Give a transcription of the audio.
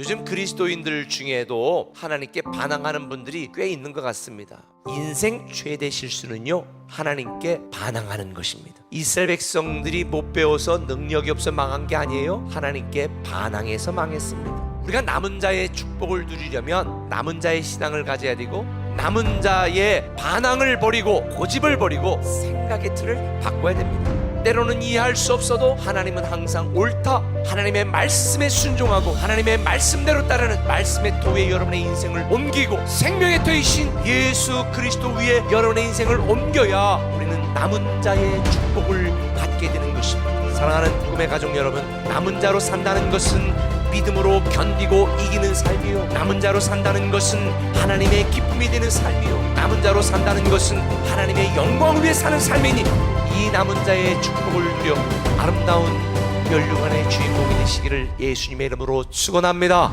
요즘 그리스도인들 중에도 하나님께 반항하는 분들이 꽤 있는 것 같습니다. 인생 최대 실수는요, 하나님께 반항하는 것입니다. 이스라엘 백성들이 못 배워서 능력이 없어 망한 게 아니에요. 하나님께 반항해서 망했습니다. 우리가 남은 자의 축복을 누리려면 남은 자의 신앙을 가져야 되고 남은 자의 반항을 버리고 고집을 버리고 생각의 틀을 바꿔야 됩니다. 때로는 이해할 수 없어도 하나님은 항상 옳다. 하나님의 말씀에 순종하고 하나님의 말씀대로 따르는 말씀의 도에 여러분의 인생을 옮기고 생명의 터이신 예수 그리스도 위에 여러분의 인생을 옮겨야 우리는 남은 자의 축복을 받게 되는 것입니다. 사랑하는 꿈의 가족 여러분, 남은 자로 산다는 것은 믿음으로 견디고 이기는 삶이요. 남은 자로 산다는 것은 하나님의 기쁨이 되는 삶이요. 남은 자로 산다는 것은 하나님의 영광을 위해 사는 삶이니 이 남은 자의 축복을 누려 아름다운 멸류관의 주인공이 되시기를 예수님의 이름으로 축원합니다.